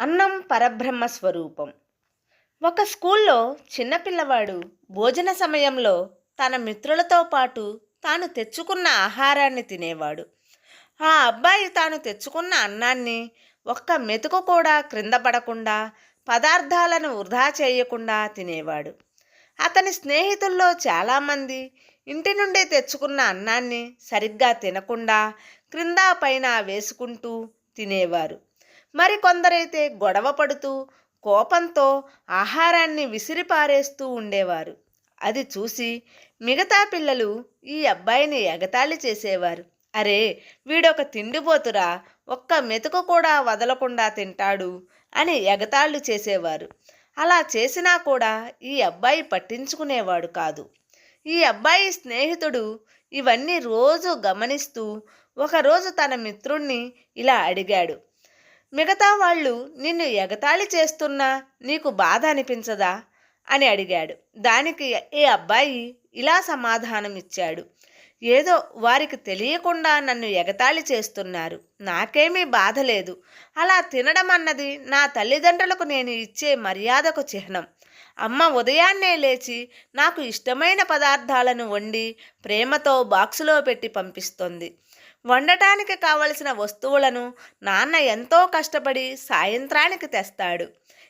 అన్నం పరబ్రహ్మ స్వరూపం. ఒక స్కూల్లో చిన్నపిల్లవాడు భోజన సమయంలో తన మిత్రులతో పాటు తాను తెచ్చుకున్న ఆహారాన్ని తినేవాడు. ఆ అబ్బాయి తాను తెచ్చుకున్న అన్నాన్ని ఒక్క మెతుకు కూడా క్రింద పడకుండా పదార్థాలను వృధా చేయకుండా తినేవాడు. అతని స్నేహితుల్లో చాలామంది ఇంటి నుండి తెచ్చుకున్న అన్నాన్ని సరిగ్గా తినకుండా క్రింద పైన వేసుకుంటూ తినేవారు. మరికొందరైతే గొడవ పడుతూ కోపంతో ఆహారాన్ని విసిరిపారేస్తూ ఉండేవారు. అది చూసి మిగతా పిల్లలు ఈ అబ్బాయిని ఎగతాళి చేసేవారు. అరే వీడొక తిండిపోతురా ఒక్క మెతుకు కూడా వదలకుండా తింటాడు అని ఎగతాళి చేసేవారు. అలా చేసినా కూడా ఈ అబ్బాయి పట్టించుకునేవాడు కాదు. ఈ అబ్బాయి స్నేహితుడు ఇవన్నీ రోజు గమనిస్తూ ఒకరోజు తన మిత్రుణ్ణి ఇలా అడిగాడు. మిగతా వాళ్ళు నిన్ను ఎగతాళి చేస్తున్నా నీకు బాధ అనిపించదా? అని అడిగాడు. దానికి ఈ అబ్బాయి ఇలా సమాధానం ఇచ్చాడు ఏదో వారికి తెలియకుండా నన్ను ఎగతాళి చేస్తున్నారు. నాకేమీ బాధ లేదు. అలా తినడం అన్నది నా తల్లిదండ్రులకు నేను ఇచ్చే మర్యాదకు చిహ్నం. అమ్మ ఉదయాన్నే లేచి నాకు ఇష్టమైన పదార్థాలను వండి ప్రేమతో బాక్సులో పెట్టి పంపిస్తుంది. వండటానికి కావలసిన వస్తువులను నాన్న ఎంతో కష్టపడి సాయంత్రానికి తెస్తాడు.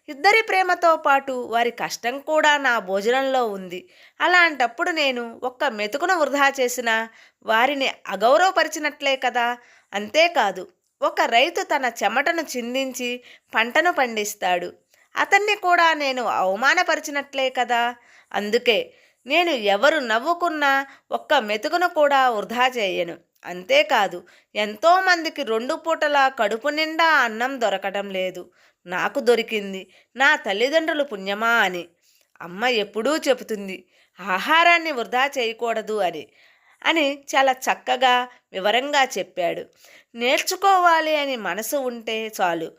ఇద్దరి ప్రేమతో పాటు వారి కష్టం కూడా నా భోజనంలో ఉంది. అలాంటప్పుడు నేను ఒక్క మెతుకును వృధా చేసిన వారిని అగౌరవపరిచినట్లే కదా? అంతేకాదు ఒక రైతు తన చెమటను చిందించి పంటను పండిస్తాడు. అతన్ని కూడా నేను అవమానపరిచినట్లే కదా? అందుకే నేను ఎవరు నవ్వుకున్నా ఒక్క మెతుకును కూడా వృధా చేయను. అంతేకాదు ఎంతోమందికి రెండు పూటల కడుపు నిండా అన్నం దొరకడం లేదు. నాకు దొరికింది నా తల్లిదండ్రులు పుణ్యమా అని. అమ్మ ఎప్పుడూ చెబుతుంది ఆహారాన్ని వృధా చేయకూడదు అని. అని చాలా చక్కగా వివరంగా చెప్పాడు. నేర్చుకోవాలి అని మనసు ఉంటే చాలు.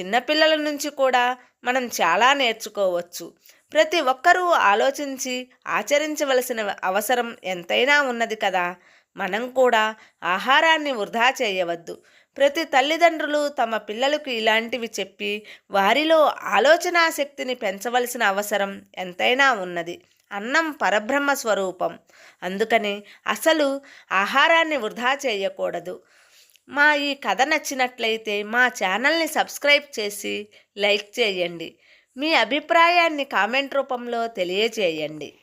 చిన్నపిల్లల నుంచి కూడా మనం చాలా నేర్చుకోవచ్చు. ప్రతి ఒక్కరూ ఆలోచించి ఆచరించవలసిన అవసరం ఎంతైనా ఉన్నది కదా. మనం కూడా ఆహారాన్ని వృధా చేయవద్దు. ప్రతి తల్లిదండ్రులు తమ పిల్లలకు ఇలాంటివి చెప్పి వారిలో ఆలోచనా శక్తిని పెంచవలసిన అవసరం ఎంతైనా ఉన్నది. అన్నం పరబ్రహ్మ స్వరూపం. అందుకని అసలు ఆహారాన్ని వృధా చేయకూడదు. మా ఈ కథ నచ్చినట్లయితే మా ఛానల్ని సబ్స్క్రైబ్ చేసి లైక్ చేయండి. మీ అభిప్రాయాన్ని కామెంట్ రూపంలో తెలియజేయండి.